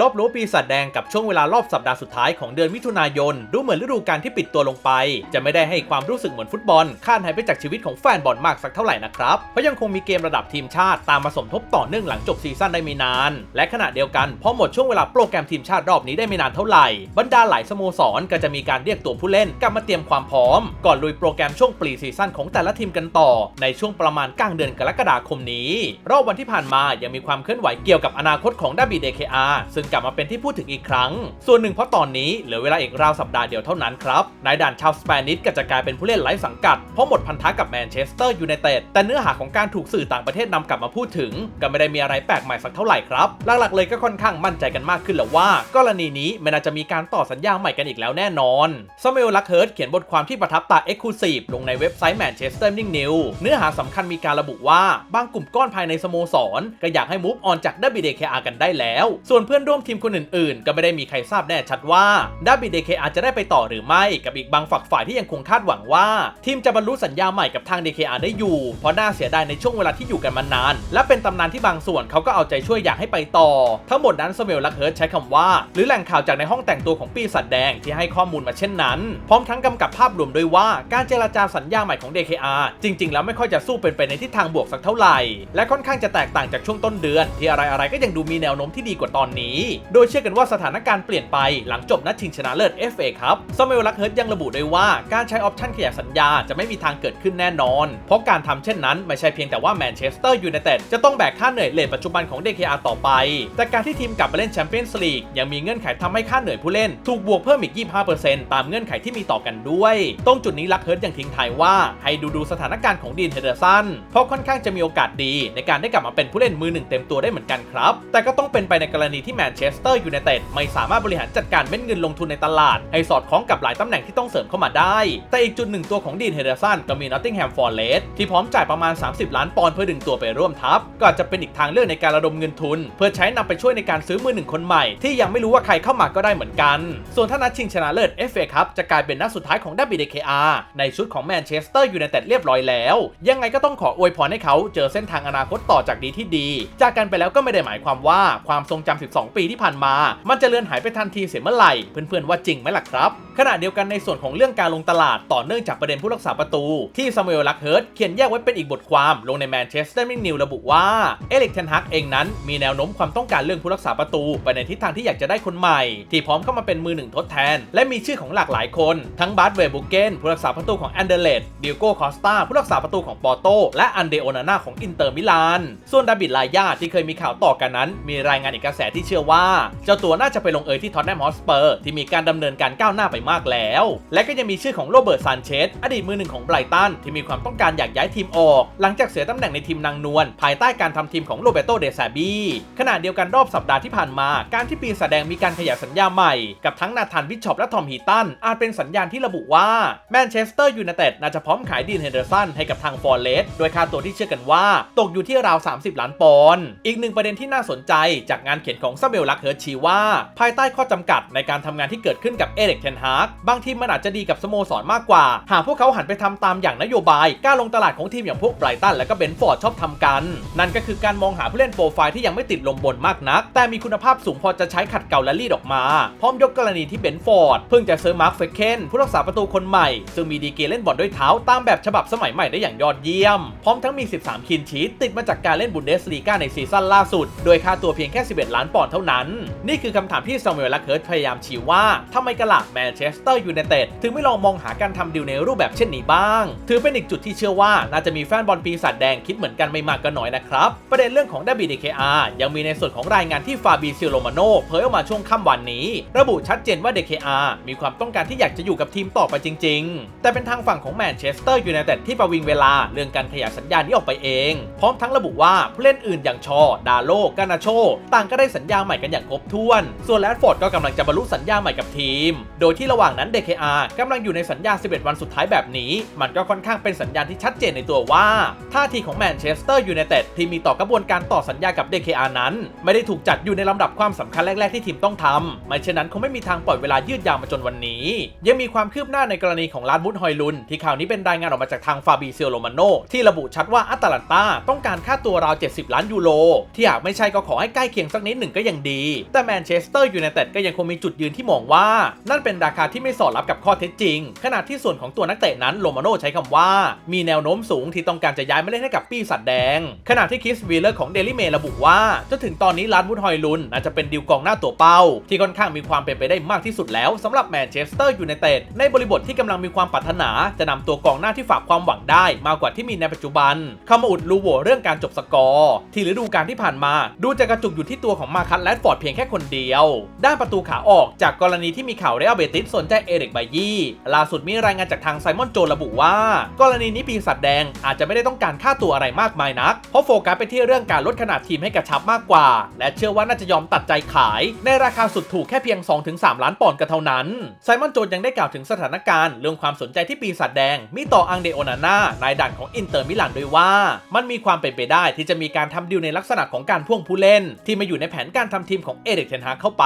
รอบรู้ปีศาจแดงกับช่วงเวลารอบสัปดาห์สุดท้ายของเดือนมิถุนายน ดูเหมือนฤดูกาลที่ปิดตัวลงไป จะไม่ได้ให้ความรู้สึกเหมือนฟุตบอลข้ามหายไปจากชีวิตของแฟนบอลมากสักเท่าไหร่นะครับ เพราะยังคงมีเกมระดับทีมชาติตามมาสมทบต่อเนื่องหลังจบซีซั่นได้ไม่นาน และขณะเดียวกันพอหมดช่วงเวลาโปรแกรมทีมชาติรอบนี้ได้ไม่นานเท่าไหร่บรรดาหลายสโมสรก็จะมีการเรียกตัวผู้เล่นกลับมาเตรียมความพร้อม ก่อนลุยโปรแกรมช่วงปรีซีซั่นของแต่ละทีมกันต่อ ในช่วงประมาณกลางเดือนกรกฎาคมนี้ รอบวันที่ผ่านมายังมีความเคลื่อนไหวเกี่ยวกับอนาคตของดับบิเดคอาซึ่งกลับมาเป็นที่พูดถึงอีกครั้ง ส่วนหนึ่งเพราะตอนนี้เหลือเวลาอีกราวสัปดาห์เดียวเท่านั้นครับนายด่านชาวสเปนิชก็จะกลายเป็นผู้เล่นไร้สังกัดเพราะหมดพันธะกับแมนเชสเตอร์ยูไนเต็ดแต่เนื้อหาของการถูกสื่อต่างประเทศนำกลับมาพูดถึง ก็ไม่ได้มีอะไรแปลกใหม่สักเท่าไหร่ครับหลักๆเลยก็ค่อนข้างมั่นใจกันมากขึ้นแล้วว่า กรณีนี้ไม่น่าจะมีการต่อสัญญาใหม่กันอีกแล้วแน่นอนซามูเอลลักเฮิร์ตเขียนบทความที่ประทับตาเอ็กซ์คลูซีฟลงในเว็บไซต์แมนเชสเตอร์นิ่งนิวเนื้อหาสำคัญมีการระบุว่าบางกลุ่มก้อนภายในสโมสร ก็อยากให้มูฟออนจากดับบิเดเคอากันได้แล้ว ส่วนเพื่อนร่วมทีมคนอื่นๆ ก็ไม่ได้มีใครทราบแน่ชัดว่าดับบิเดเคอาจจะได้ไปต่อหรือไม่กับอีกบางฝักฝ่ายที่ยังคงคาดหวังว่า ทีมจะบรรลุสัญญาใหม่กับทาง DKR ได้อยู่ เพราะน่าเสียดายในช่วงเวลาที่อยู่กันมานาน และเป็นตำนานที่บางส่วนเขาก็เอาใจช่วยอยากให้ไปต่อ ทั้งหมดนั้นสเมลลักเฮิร์ตใช้คำว่า หรือแหล่งข่าวจากในห้องแต่งตัวของปีศาจแดงที่ให้ข้อมูลมาเช่นนั้น พร้อมทั้งกำกับภาพรวมด้วยว่าการเจรจาสัญญาใหม่ของ DKR จริง ๆ แล้วไม่ค่อยจะสู้เป็นไปในทิศทางบวกสักเท่าไหร่ และค่อนข้างจะแตกต่างจากช่วงต้นเดือน ที่อะไรๆก็ยังดูมีแนวโน้มที่ดีกว่าตอนนี้โดยเชื่อกันว่าสถานการณ์เปลี่ยนไปหลังจบนัดชิงชนะเลิศ FA ครับสเมลลักเฮิร์ตยังระบุด้วยว่าการใช้ออปชั่นขยายสัญญาจะไม่มีทางเกิดขึ้นแน่นอน เพราะการทำเช่นนั้นไม่ใช่เพียงแต่ว่าแมนเชสเตอร์ยูไนเต็ดจะต้องแบกค่าเหนื่อยเลทปัจจุบันของ DKR ต่อไป แต่การที่ทีมกลับมาเล่นแชมเปี้ยนส์ลีกยังมีเงื่อนไขทำให้ค่าเหนื่อยผู้เล่น ถูกบวกเพิ่มอีก 25%ตามเงื่อนไขที่มีต่อกันด้วย ตรงจุดนี้ลักเฮิร์ตยังทิ้งท้ายว่าให้ดูดูสถานการณ์ของดีนเฮเดอร์สันเพราะค่อนข้างจะมีโอกาสดี ในการได้กลับมาเป็นผู้เล่นมือหนึ่งเต็มตัวได้เหมือนกันครับ แต่ก็ต้องเป็นไปในกรณีที่แมนเชสเตอร์ยูไนเต็ดไม่สามารถบริหารจัดการเม็ดเงินลงทุนในตลาด ให้สอดคล้องกับหลายตำแหน่งที่ต้องเสริมเข้ามาได้ แต่อีกจุดหนึ่งตัวของดีนเฮเดอร์สันก็มีนอตติงแฮมฟอร์เรสที่พร้อมจ่ายประมาณ 30 ล้านปอนด์เพื่อดึงตัวไปร่วมทัพ ก็จะเป็นอีกทางเลือกในการระดมเงินทุน เพื่อใช้นำไปช่วยในการซื้อมือหนึ่งคนใหม่ที่ยังไม่รู้ว่าใครเข้ามาก็ได้เหมือนกัน ส่วนถ้านัดชิงชนะเลิศ FA ครับจะกลายเป็นนัดสุดท้ายของดับบิเดคอาในชุดของแมนเชสเตอร์ยูไนเต็ดเรียบร้อยแล้ว ยังไงก็ต้องขออวยพรให้เขาเจอเส้นทางอนาคตต่อจากดีที่ดี จากกันไปแล้วก็ไม่ได้หมายความว่าความทรงจำ12ปีที่ผ่านมา มันจะเลือนหายไปทันทีเสียเมื่อไหร่ เพื่อนๆว่าจริงไหมล่ะครับ ขณะเดียวกันในส่วนของเรื่องการลงตลาดต่อเนื่องจากประเด็นผู้รักษาประตู ที่ซามูเอลลักเฮิร์ตเขียนแยกไว้เป็นอีกบทความลงในแมนเชสเตอร์มินิวระบุว่าเอลิกเทนฮักเองนั้นมีแนวโน้มความต้องการเรื่องผู้รักษาประตู ไปในทิศทางที่อยากจะได้คนใหม่ ที่พร้อมเข้ามาเป็นมือหนึ่งทดแทน และมีชื่อของหลากหลายคน ทั้งบาร์ดเวบุเกนผู้รักษาประตูของแอนเดเลตดิโก้คอสตาผู้รักษาประตูของปอร์โตและอันเดโอนาน่าของอินเตอร์มิลานส่วนดาบิดลายาที่เคยมีข่าวต่อกันนั้น มีรายงานอีกกระแสที่เชื่อว่า เจ้าตัวน่าจะไปลงเอยที่ท็อตแนมฮอสเปอร์ที่มีการดำเนินการก้าวหน้าไปมากแล้ว และก็ยังมีชื่อของโรเบิร์ตซานเชสอดีตมือหนึ่งของไบรตันที่มีความต้องการอยากย้ายทีมออก หลังจากเสียตำแหน่งในทีมนางนวลภายใต้การทำทีมของโรเบโตเดซาบีขณะเดียวกันรอบสัปดาห์ที่ผ่านมา การที่ปีแสดงมีการขยายสัญญาใหม่กับทั้งนาธานบิชชอปและทอมฮีตันอาจเป็นสัญญาณที่ระบุว่าแมนเชสเตอร์ยูไนเต็ดน่าจะพร้อมขายดีนเฮนเดอร์สันให้กับทางฟอร์เรสโดยค่าตัวที่เชื่อกันว่า ตกอยู่ที่ราว 30 ล้านปอนด์อีกหนึ่งประเด็นที่น่าสนใจจากงานเขียนของซาเบลลักเฮิร์ชีว่า ภายใต้ข้อจำกัดในการทำงานที่เกิดขึ้นกับเอเด็กเทนฮากบางทีมมันอาจจะดีกับสโมสรมากกว่า หากพวกเขาหันไปทำตามอย่างนโยบายกล้าลงตลาดของทีมอย่างพวกไบรตันและก็เบนฟอร์ดชอบทำกัน นั่นก็คือการมองหาผู้เล่นโปรไฟล์ที่ยังไม่ติดลมบนมากนัก แต่มีคุณภาพสูงพอจะใช้ขัดเกลาและรีดออกมา พร้อมยกกรณีที่เบนฟอร์ดเพิ่งจะซื้อมาร์คเฟคเคนผู้รักษาประตูคนใหม่ ซึ่งมีดีเกเล่นบอลด้วยเท้าตามแบบฉบับสมัยใหม่ได้อย่างยอดเยี่ยม พร้อมทั้งมี 13 คินชีตติดมาจากการเล่นบุนเดสลีกาในซีซั่นล่าสุด โดยค่าตัวเพียงแค่ 11 ล้านปอนด์เท่านั้น นี่คือคำถามที่ซามูเอลลักเคิร์ตพยายามชี้ว่าทำไมกระลาแมนเชสเตอร์ยูไนเต็ดถึงไม่ลองมองหาการทำดีลในรูปแบบเช่นนี้บ้าง ถือเป็นอีกจุดที่เชื่อว่าน่าจะมีแฟนบอลปีศาจแดงคิดเหมือนกันไม่มากก็น้อยนะครับ ประเด็นเรื่องของดับบิดีเคอาร์ยังมีในส่วนของรายงานที่ฟาบีซิโรมาโนเผยออกมาช่วงค่ำวันนี้ ระบุชัดเจนว่า DKR มีความต้องการที่อยากจะอยู่กับทีมต่อไปจริง ๆ แต่เป็นทางฝั่งของแมนเชสเตอร์ยูไนเต็ดที่ประวิงเวลาเรื่องการขยายสัญญานี้ออกไปเอง พร้อมทั้งระบุว่าผู้เล่นอื่นอย่างชอ ดาโลกานาโช ต่างก็ได้สัญญาใหม่กันอย่างครบถ้วน ส่วนแรดฟอร์ดก็กำลังจะบรรลุสัญญาใหม่กับทีม โดยที่ระระหว่างนั้น DKR กำลังอยู่ในสัญญา 11 วันสุดท้ายแบบนี้ มันก็ค่อนข้างเป็นสัญญาณที่ชัดเจนในตัวว่า ท่าทีของแมนเชสเตอร์ยูไนเต็ดที่มีต่อกระบวนการต่อสัญญากับ DKR นั้น ไม่ได้ถูกจัดอยู่ในลำดับความสำคัญแรก ๆ ที่ทีมต้องทำไม่เช่นนั้นคงไม่มีทางปล่อยเวลายืดยาวมาจนวันนี้ ยังมีความคืบหน้าในกรณีของลานมุดฮอยลุน ที่ข่าวนี้เป็นรายงานออกมาจากทางฟาบิเซียโรมาโนที่ระบุชัดว่าอัตแลนตาต้องการค่าตัวราว 70 ล้านยูโรที่หากไม่ใช่ก็ขอให้ใกล้เคียงสักนิดหนึ่งก็ยังดี แต่แมนเชสเตอร์ยูไนเต็ดก็ยังคงมีจุดยืนที่มองว่านั่นเป็นราคาที่ไม่สอดรับกับข้อเท็จจริง ขณะที่ส่วนของตัวนักเตะนั้นโรมาโนใช้คำว่า มีแนวโน้มสูงที่ต้องการจะย้ายมาเล่นให้กับปีศาจแดง ขณะที่คิสวีเลอร์ของเดลิเมระบุว่าจนถึงตอนนี้ลานวุดฮอยลุนน่าจจะเป็นดิวกองหน้าตัวเป้า ที่ค่อนข้างมีความเป็นไปได้มากที่สุดแล้วสำหรับแมนเชสเตอร์ยูไนเต็ดในบริบทที่กำลังมีความปรารถนา จะนำตัวกองหน้าที่ฝากความหวังได้ มากกว่าที่มีในปัจจุบันเข้ามาอุดรูโหว่เรื่องการจบสกอร์ที่ฤดูกาลที่ผ่านมา ดูจะกระจุกอยู่ที่ตัวของมาคัตแลดฟอร์ดเพียงแค่คนเดียว ด้านประตูขาออกจากกรณีที่มีข่าวเรอัลเบติสสนใจเอริกไบยี่ล่าสุดมีรายงานจากทางไซมอนโจระบุว่า กรณีนี้ปีศาจแดงอาจจะไม่ได้ต้องการค่าตัวอะไรมากมายนัก เพราะโฟกัสไปที่เรื่องการลดขนาดทีมให้กระชับมากกว่า และเชื่อว่าน่าจะยอมตัดใจขาย ในราคาสุดถูกแค่เพียง 2-3 ล้านปอนด์ก็เท่านั้นไซมอนโจยังได้กล่าวถึงสถานการณ์เรื่องความสนใจที่ปีศาจแดง มีต่ออังเดโอนาน่านายด่านของอินเตอร์มิลานด้วยว่า มันมีความเป็นไปได้ที่จะมีการทำดีลในลักษณะของการพ่วงผู้เล่น ที่มาอยู่ในแผนการทำทีมของเอริกเทนฮาเข้าไป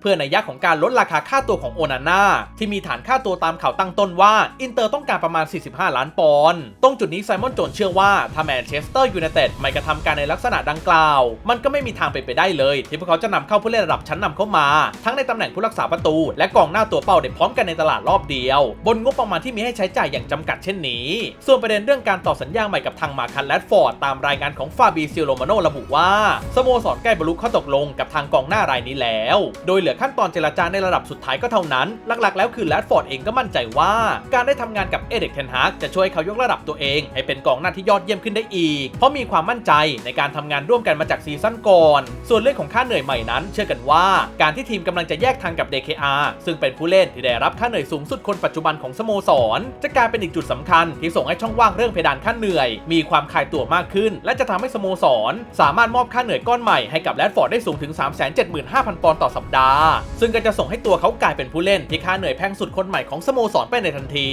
เพื่อในยยะของการลดราคาค่าตัวของโอนาน่าที่มีฐานค่าตัวตามข่าวตั้งต้นว่า อินเตอร์ต้องการประมาณ 45 ล้านปอนด์ตรงจุดนี้ไซมอนโจนเชื่อว่าถ้าแมนเชสเตอร์ยูไนเต็ดไม่กระทำการในลักษณะดังกล่าว มันก็ไม่มีทางเป็นไปได้เลย ที่พวกเขาจะนำเข้าผู้เล่นระดับชั้นนำเข้ามา ทั้งในตำแหน่งผู้รักษาประตู และกองหน้าตัวเป้าได้พร้อมกันในตลาดรอบเดียว บนงบประมาณที่มีให้ใช้จ่ายอย่างจำกัดเช่นนี้ ส่วนประเด็นเรื่องการต่อสัญญาใหม่กับทางมาคันแลดฟอร์ดตามรายงานของฟาบีซิโรมาโนระบุว่าสโมสรใกล้บรรลุข้อตกลงกับทางกองหน้ารายนี้แล้ว โดยเหลือขั้นตอนเจรจาในระดับสุดท้ายก็เท่านั้นหลักๆ แล้วคือแรดฟอร์ดเองก็มั่นใจว่า การได้ทำงานกับเอเด็กเทนฮากจะช่วยเขายกระดับตัวเอง ให้เป็นกองหน้าที่ยอดเยี่ยมขึ้นได้อีก เพราะมีความมั่นใจในการทำงานร่วมกันมาจากซีซั่นก่อน ส่วนเรื่องของค่าเหนื่อยใหม่นั้น เชื่อกันว่าการที่ทีมกำลังจะแยกทางกับ DKR ซึ่งเป็นผู้เล่นที่ได้รับค่าเหนื่อยสูงสุดคนปัจจุบันของสโมสร จะกลายเป็นอีกจุดสำคัญ ที่ส่งให้ช่องว่างเรื่องเพดานค่าเหนื่อย มีความคลายตัวมากขึ้น และจะทำให้สโมสร สามารถมอบค่าเหนื่อยก้อนใหม่ให้กับแรดฟอร์ดได้สูงถึง 375,000 ปอนด์ต่อสัปดาห์ ซึ่งก็จะส่งให้ตัวเขากลายเป็นผู้เล่นที่ค่าเหนื่อยแพงสุดคนใหม่ของสโมสรไปในทันที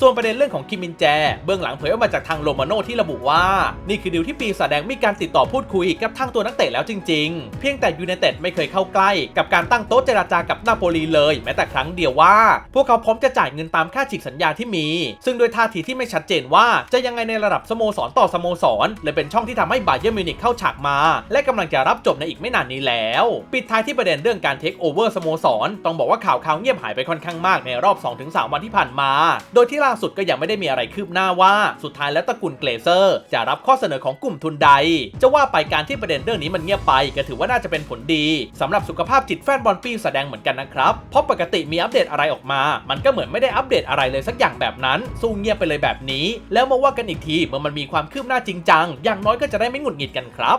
ส่วนประเด็นเรื่องของคิมมินแจ เบื้องหลังเผยออกมาจากทางโรมาโนที่ระบุว่า นี่คือดีลที่ปีศาจแดงมีการติดต่อพูดคุยกับทางตัวนักเตะแล้วจริง ๆ เพียงแต่ยูไนเต็ดไม่เคยเข้าใกล้กับการตั้งโต๊ะเจราจากับนาโปลีเลย แม้แต่ครั้งเดียวว่า พวกเขาพร้อมจะจ่ายเงินตามค่าฉีกสัญญาที่มี ซึ่งโดยท่าทีที่ไม่ชัดเจนว่าจะยังไงในระดับสโมสรต่อสโมสรเลยเป็นช่องที่ทำให้บาเยอร์มิวนิกเข้าฉากมา และกำลังจะรับจบในอีกไม่นานนี้แล้ว ปิดท้ายที่ประเด็นเรื่องการเทคโอเวอร์สโมสรต้องบอกว่าข่าวข่าวเงียบหายไปค่อนข้างมากในรอบ 2-3 วันที่ผ่านมา โดยที่ล่าสุดก็ยังไม่ได้มีอะไรคืบหน้าว่า สุดท้ายแล้วตระกูลเกรเซอร์ จะรับข้อเสนอของกลุ่มทุนใด จะว่าไปการที่ประเด็นเรื่องนี้มันเงียบไป ก็ถือว่าน่าจะเป็นผลดีสำหรับสุขภาพจิตแฟนบอลปีแสดงเหมือนกันนะครับ เพราะปกติมีอัปเดตอะไรออกมา มันก็เหมือนไม่ได้อัปเดตอะไรเลยสักอย่างแบบนั้น สู้เงียบไปเลยแบบนี้ แล้วมาว่ากันอีกทีเมื่อมันมีความคืบหน้าจริงจัง อย่างน้อยก็จะได้ไม่หงุดหงิดกันครับ